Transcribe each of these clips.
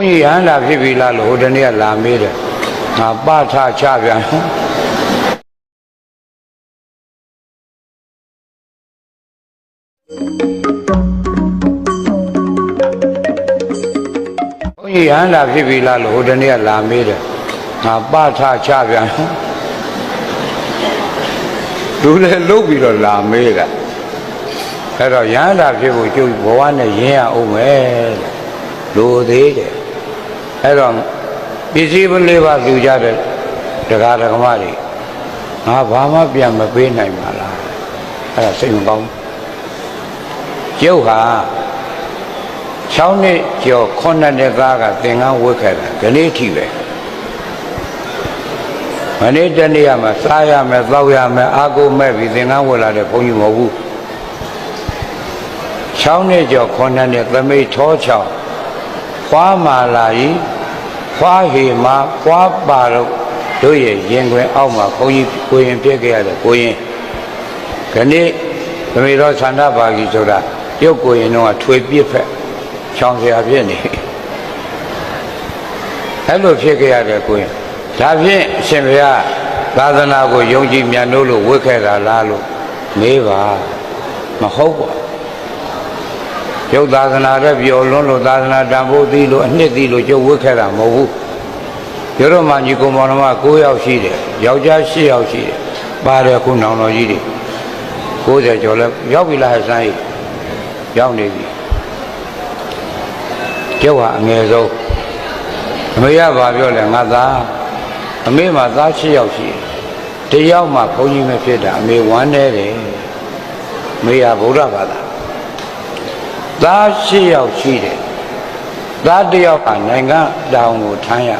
ဘုန်းကြီးရဟန္တာဖြစ်ပြီလားလို့ဟိုတနေ့ကလာမေးတယ်ငါပထချပြန်ဘုန်းကြီးရဟန္တာဖြစ်ပြီလားလို့ဟိုတနေ့ကလာမေးတယ်ငါပထချပြန်လူလည်းလုတ်ပြီးတော့လာမေးတာအဲ့တော့ရဟန္တာဖြစ်ဖို့ကျုပ်ဘဝနဲ့ရင်းရအောင်မယ်လူသေးတယ် အဲ့တော့ပစ္စည်းပလေးပါလူကြတဲ့တရားဓမ္မတွေငါဘာမှပြန်မပေးနိုင်ပါလားအဲ့ဒါစိတ်မကောင်းကျုပ်ဟာ6နှစ်ကျော်9နှစ်သားကသင်္ကန်းဝတ်ခဲ့တာဒီနေ့ထိပဲမနေ့တနေ့ကမှစားရမယ်တောက်ရမယ်အာကိုမဲ့ပြီးသင်္ကန်းဝတ်လာတဲ့ဘုန်းကြီးမဟုတ်ဘူး6နှစ်ကျော်9နှစ်သမိတ်ထော6 ခွာမာလာကြီးခွာဟေမာခွာပါတော့တို့ရဲ့ရင်ခွင်အောက်မှာဘုန်းကြီးကိုရင်ပြည့်ခဲ့ရတယ်ကိုရင်ခဏိသမေတော်သန္တာပါကြီးဆိုတာရုပ်ကိုရင်တော့ထွေပြစ်ဖက်ချောင်းစရာဖြစ်နေအဲ့လိုဖြစ်ခဲ့ရတယ်ကိုရင်ဒါဖြင့်အရှင်ဘုရားသာသနာကိုယုံကြည်မြတ်လို့လို့ဝတ်ခဲ့တာလားလို့မေးပါမဟုတ်ပါ ဘူးရုပ်သာသနာတဲ့ပျော်လွန်းလို့သာသနာတန်ဖိုးသိလို့အနှစ်သိလို့ကျုပ်ဝတ်ခဲ့တာမဟုတ်ဘူးရတော့မှညီကောင်မောင်နှမ9ယောက်ရှိတယ်ယောက်ျား10ယောက်ရှိတယ်ပါတယ်ခုနောင်တော်ကြီးတွေ90ကျော်လဲရောက်ပြီလားဟဲ့စမ်းကြီးရောက်နေပြီကျုပ်ဟာအငယ်ဆုံးအမေကဘာပြောလဲငါသားအမေမှာသား10ယောက်ရှိတယ်တယောက်မှဘုန်းကြီးမဖြစ်တာအမေဝမ်းနေတယ်အမေကဗုဒ္ဓဘာသာ သားရှိယောက်ရှိတယ်သားတစ်ယောက်ကနိုင်ငံတောင်ကိုထမ်းရ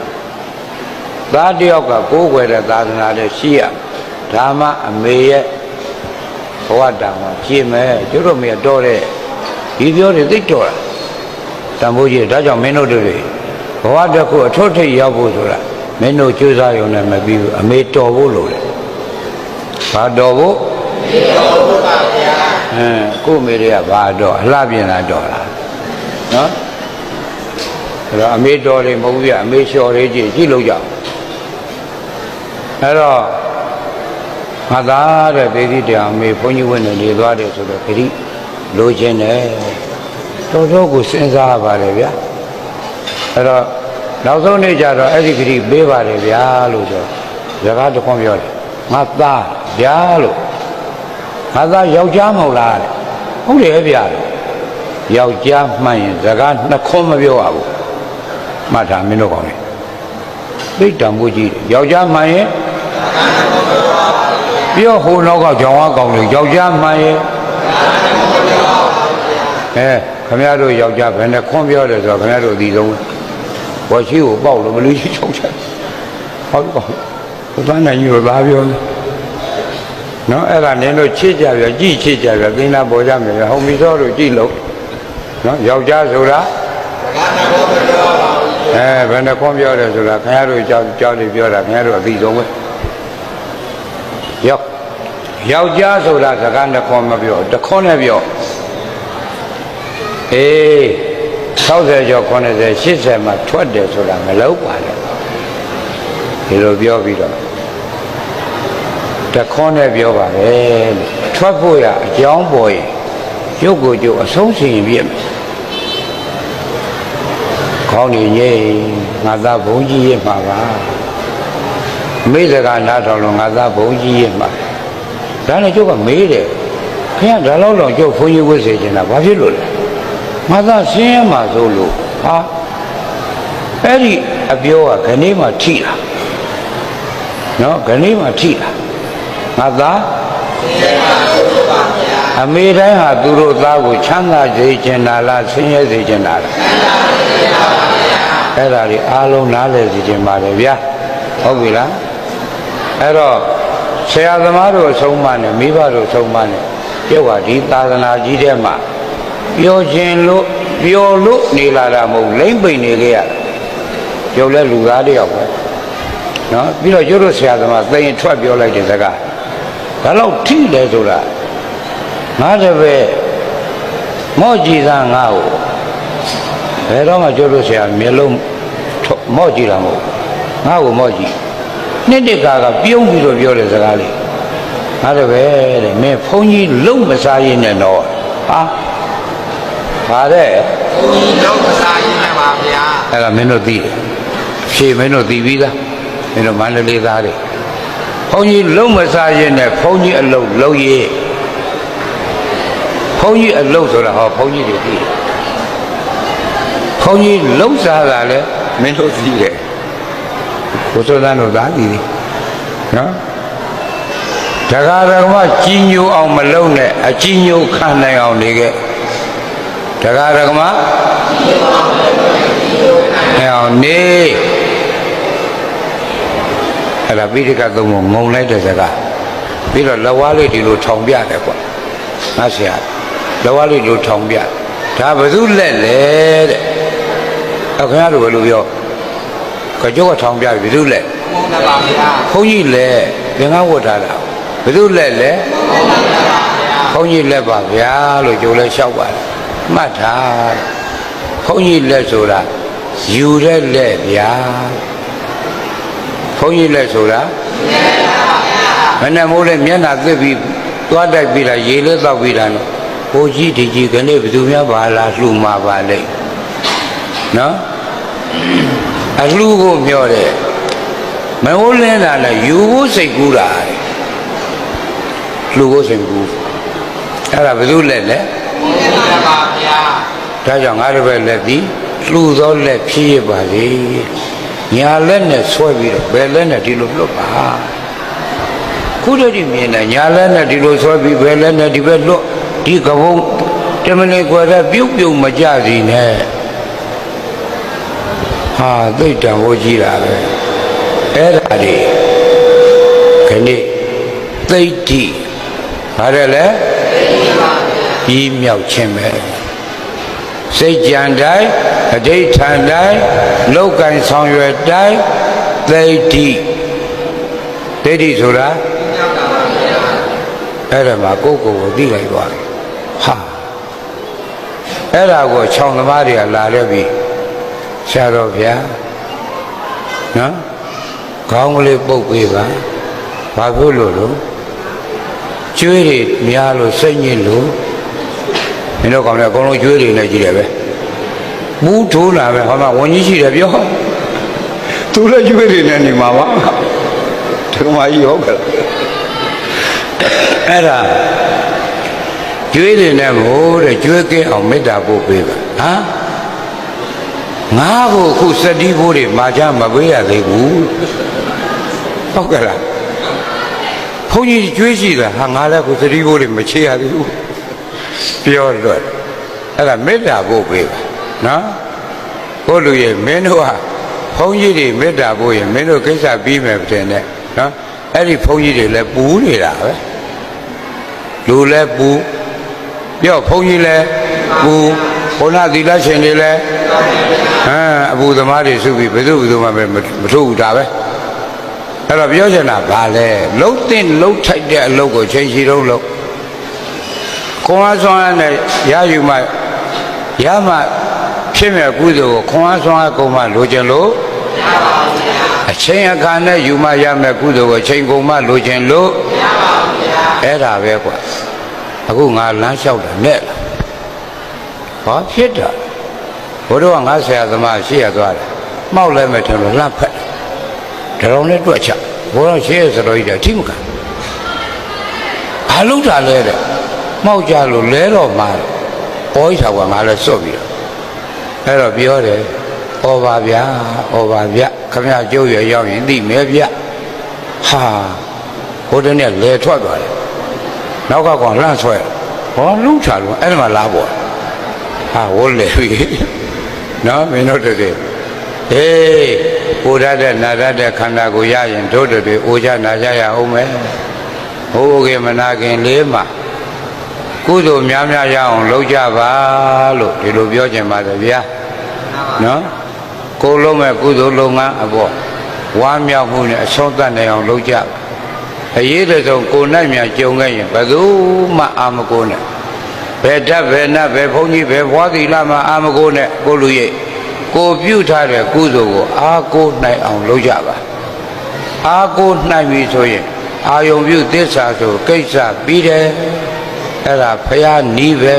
သားတစ်ယောက်ကကိုးကွယ်တဲ့သာသနာလည်းရှိရဒါမှအမေရဲ့ဘဝတောင်မှာကြည်မယ်ကျတို့မေတော်တဲ့ဒီပြောတွေသိတော်တာတန်ဖိုးကြီးဒါကြောင့်မင်းတို့တွေဘဝတစ်ခုအထွတ်ထိပ်ရောက်ဖို့ဆိုတာမင်းတို့ကြိုးစားရုံနဲ့မပြီးဘူးအမေတော်ဖို့လိုတယ်ဘာတော်ဖို့ အဲကို့မေတွေကဘာတော့အလှပြင်လာတော့လားနော်အဲ့တော့အမေတော်တွေမဟုတ်ဘူးပြအမေလျှော်တွေကြည့်ကြည့်လို့ကြအောင်အဲ့တော့ငါသားတဲ့ဒေသတရားအမေဘုန်းကြီးဝင်းနေနေသွားတယ်ဆိုတော့ခရီးလိုချင်တယ်တော်တော်ကိုစဉ်းစားရပါတယ်ဗျာအဲ့တော့နောက်ဆုံးနေ့ကျတော့အဲ့ဒီခရီးပေးပါတယ်ဗျာလို့ဆိုစကားတစ်ခွန်းပြောတယ်ငါသားဗျာလို့ ငါသားယောက်ျားမဟုတ်လားတဲ့ဟုတ်တယ်ဗျာတဲ့ယောက်ျားမှန်ရင်စကားနှစ်ခွန်းမပြောရဘူးမှတ်ထားမင်းတို့ကောင်းလေသိတ္တံမှုကြီးတယ်ယောက်ျားမှန်ရင်ပြောဟိုနောက်ကကြောင်ဝါကောင်းလေယောက်ျားမှန်ရင်အဲခမရတို့ယောက်ျားဘယ်နဲ့ခွန်းပြောတယ်ဆိုတော့ခမရတို့အဒီဆုံးဘောရှိကိုပေါက်လို့မလို့ရှိချုံချင်ဟုတ်ကောဘုရားနိုင်ကြီးကိုဘာပြောလဲ နော်အဲ့ဒါနင်းတို့ချစ်ကြပြကြည့်ချစ်ကြပြသင်္လာပေါ်ကြမယ်ဟောမီသောတို့ကြည့်လို့နော်ယောက်ျားဆိုတာအဲဘယ်နှခွန်ပြောတယ်ဆိုတာခင်ဗျားတို့ကြောက်ကြောက်နေပြောတာခင်ဗျားတို့အသိဆုံးပဲယောက်ယောက်ျားဆိုတာစကားနှခွန်မပြောတစ်ခွန်နဲ့ပြောအေး60ကျော်90 80မှာထွက်တယ်ဆိုတာမလောက်ပါနဲ့ဒီလိုပြောပြီးတော့ တခွန်းနဲ့ပြောပါပဲလို့ထွက်ဖို့ရအကြောင်းပေါ်ရင်ရုပ်ကိုကျုပ်အဆုံးစီရင်ပြည့်မယ်ခေါင်းနေငိမ့်ငါသားဘုံကြီးရဲ့မှာပါမိစကားနားထောင်လို့ငါသားဘုံကြီးရဲ့မှာဒါနဲ့ကျုပ်ကမေးတယ်ခင်ဗျာဒါတော့တော့ကျုပ်ဘုန်းကြီးဝတ်စေချင်တာဘာဖြစ်လို့လဲငါသားဆင်းရဲမှာဆိုလို့ဟာအဲ့ဒီအပြောကခဏမှထိလာနော်ခဏမှထိလာ ငါသားအမေတိုင်းဟာသူတို့သားကိုချမ်းသာစေချင်တာလားဆင်းရဲစေချင်တာလားအဲ့ဒါတွေအားလုံးနားလည်စေချင်ပါတယ်ဗျာဟုတ်ပြီလားအဲ့တော့ဆရာသမားတို့အဆုံးအမနဲ့မိဘတို့အဆုံးအမနဲ့ပြုတ်ကဒီသာသနာကြီးထဲမှာပျော်ခြင်းလို့ပျော်လို့နေလာတာမဟုတ်လိမ့်ပိန်နေခဲ့ရတာပြုတ်လဲလူသားတယောက်ပဲနော်ပြီးတော့ကျတို့ဆရာသမားသိရင်ထွက်ပြောလိုက်တဲ့စကား ဒါတော့ထိတယ်ဆိုတာငါတပည့်မော့ကြည်သားငါ့ကိုဘယ်တော့မှကြိုးလို့ဆရာမျက်လုံးထုတ်မော့ကြည့်တာမဟုတ်ဘူးငါ့ကိုမော့ကြည့်နှစ်တစ်ခါကပြုံးပြီးတော့ပြောတဲ့စကားလေးငါတော့ပဲတဲ့မင်းဘုန်းကြီးလုံးမစားရင်နဲ့တော့ဟာပါတဲ့ဘုန်းကြီးလုံးမစားရင်းနဲ့ပါဗျာအဲ့ဒါမင်းတို့သိတယ်ဖြေမင်းတို့သိပြီးသားမင်းတို့မန္တလေးသားတွေ ဘုန်းကြီးလုံးမစားရင်နဲ့ဘုန်းကြီးအလုံးလုံးရေးဘုန်းကြီးအလုံးဆိုတာဟောဘုန်းကြီးတွေသိတယ်ဘုန်းကြီးလုံးစားတာလဲမင်းတို့သိတယ်ကိုစောသန်းတို့သားသိတယ်နော်တခါတခါမှကြီးညိုအောင်မလုံးနဲ့အကြီးညိုခံနိုင်အောင်နေခဲ့တခါတခါမှ အဲအောင်နေ အဲ့ဒါပိဋကသုံးကိုငုံလိုက်တဲ့စကားပြီးတော့လက်ဝါးလေးဒီလိုထောင်ပြတယ်ကွာငါဆရာလက်ဝါးလေးဒီလိုထောင်ပြဒါဘယ်သူလက်လဲတဲ့အခါတို့ဘယ်လိုပြောကြောကထောင်ပြဘယ်သူလက်ဘုန်းနဲ့ပါဗျာဘုန်းကြီးလက်သင်္ကန်းဝတ်ထားတာဘယ်သူလက်လဲဘုန်းကြီးလက်ပါဗျာလို့ကြိုလဲလျှောက်ပါတယ်မှတ်ထားဘုန်းကြီးလက်ဆိုတာယူတဲ့လက်ဗျာ ဘုန်းကြီးလက်ဆိုတာမနဲ့မိုးလဲမျက်နှာသစ်ပြီးသွားတိုက်ပြီးတာရေလဲတောက်ပြီးတာနော်ဘိုးကြီးဒီကြီးကနေဘယ်သူများပါလားလှူမှာပါလေနော်အလှူကိုမျောတယ်မဟုတ်လင်းတာလဲယူဖို့စိတ်ကူးတာတဲ့လှူဖို့စိတ်ကူးအဲ့ဒါဘယ်သူလက်လဲဘုန်းနဲ့ပါဗျာဒါကြောင့်ငါတို့ပဲလက်သည်လှူသောလက်ဖြစ်ရပါလေ ညာလက်နဲ့ဆွဲပြီးတော့ဘယ်လက်နဲ့ဒီလိုလွတ်ပါခုတည်းဒီမြင်တယ်ညာလက်နဲ့ဒီလိုဆွဲပြီးဘယ်လက်နဲ့ဒီဘက်လွတ်ဒီကဘုံတမနေကွယ်တဲ့ပြုတ်ပြုတ်မကြစီနဲ့ဟာသိတ်တံဟောကြီးတာပဲအဲ့ဒါဒီခဏိသိတ်တိဘာလဲလဲပြီးမြောက်ခြင်းပဲ စိတ်ကြံတိုင်းအဋိဋ္ဌံတိုင်းလောက်ကင်ဆောင်ရွယ်တိုင်းသိဋ္ဌိသိဋ္ဌိဆိုတာအဲ့ဒါမှာကိုယ့်ကိုယ်ကိုသိလိုက်သွားတယ်ဟာအဲ့ဒါကိုခြောင်သမားတွေကလာရပြီဆရာတော်ဗျာနော်ခေါင်းကလေးပုတ်ပေးပါဘာဖြစ်လို့လို့ကျွေးတွေများလို့စိတ်ညစ်လို့ မင်းတို့ကောင်လည်းအကုန်လုံးကျွေးတွေနဲ့ကြည့်တယ်ပဲမူးထိုးလာပဲဟောမှာဝန်ကြီးရှိတယ်ပြောသူလည်းကျွေးတွေနဲ့နေမှာပါတက္ကမကြီးဟုတ်ကလားအဲ့ဒါကျွေးတွေနဲ့ကိုတဲ့ကျွေးကင်းအောင်မေတ္တာပို့ပေးပါဟမ်ငါ့ကိုအခုစတိဘိုးတွေမာချမပေးရသေးဘူးဟုတ်ကဲ့လားဘုန်းကြီးကျွေးရှိတာဟာငါလည်းအခုစတိဘိုးတွေမချေရသေးဘူး ပြောလွတ်အဲ့ဒါမေတ္တာပို့ပေးပါနော်ဘုလူရဲ့မင်းတို့ဟာဘုန်းကြီးတွေမေတ္တာပို့ရင်မင်းတို့ကိစ္စပြီးမယ်တဲ့နဲ့နော်အဲ့ဒီဘုန်းကြီးတွေလည်းပူနေတာပဲလူလည်းပူပြောဘုန်းကြီးလည်းပူဘုရားသီလရှင်တွေလည်းဟမ်အပူသမားတွေစုပြီးဘယ်သူဘယ်သူမှပဲမမထုတ်ဘူးဒါပဲအဲ့တော့ပြောချင်တာဗာလဲလှုပ်တဲ့လှုပ်ထိုက်တဲ့အလုပ်ကိုချိန်ရှိတော့လုပ် ခွန်အားဆွမ်းအားနဲ့ရယူမှရမှဖြစ်မဲ့ကုသိုလ်ကိုခွန်အားဆွမ်းအားကုန်မှလိုချင်လို့အချိန်အခါနဲ့ယူမှရမဲ့ကုသိုလ်ကိုအချိန်ကုန်မှလိုချင်လို့အဲ့ဒါပဲကွာအခုငါလမ်းလျှောက်တာနဲ့လားဘာဖြစ်တာဘုရားကငါဆရာသမားရှိရသွားတယ်မှောက်လဲမဲ့တယ်လို့လှမ်းဖက်တယ်ဒါတော့လည်းတွက်ချဘုရားရှိရစတော်ကြီးတယ်အထိမကန်ဘာလို့တာလဲတဲ့ မှောက်ကြလို့လဲတော့မှာပေါ်ချာကငါလည်းစွတ်ပြီးတော့အဲ့တော့ပြောတယ်ဩပါဗျာဩပါဗျခမရကျုပ်ရရောက်ရင်သိမယ်ဗျဟာဘုဒ္ဓနဲ့လဲထွက်သွားတယ်နောက်ကကောင်လှန့်ဆွဲဟောလူချလို့အဲ့ဒီမှာလာပေါ်ဟာဝတ်လေပြီနော်မင်းတို့တည်းဟေးပူရတဲ့နာရတဲ့ခန္ဓာကိုရရင်တို့တွေအိုကြနာကြရအောင်မယ်ဟိုးကေမနာခင်လေးမှာ ကုသိုလ်များများရအောင်လုပ်ကြပါလို့ဒီလိုပြောချင်ပါတယ်ဗျာနော်ကိုယ်လုံးမဲ့ကုသိုလ်လုပ်ငန်းအပေါ်ဝါမြောက်မှုနဲ့အဆုံးသတ်နိုင်အောင်လုပ်ကြပါအရေးတဆုံးကိုယ်နိုင်မြန်ကြုံခဲ့ရင်ဘယ်သူမှအာမကိုနဲ့ဘယ်ဓာတ်ဘယ်နတ်ဘယ်ဘုန်းကြီးဘယ်ဘွားသီလမှာအာမကိုနဲ့ကိုလူရိပ်ကိုပြုထားတဲ့ကုသိုလ်ကိုအာကိုနိုင်အောင်လုပ်ကြပါအာကိုနိုင်ပြီဆိုရင်အာယုံပြုသစ္စာဆိုကိစ္စပြီးတယ် အဲ့ဒါဖရာနီးပဲ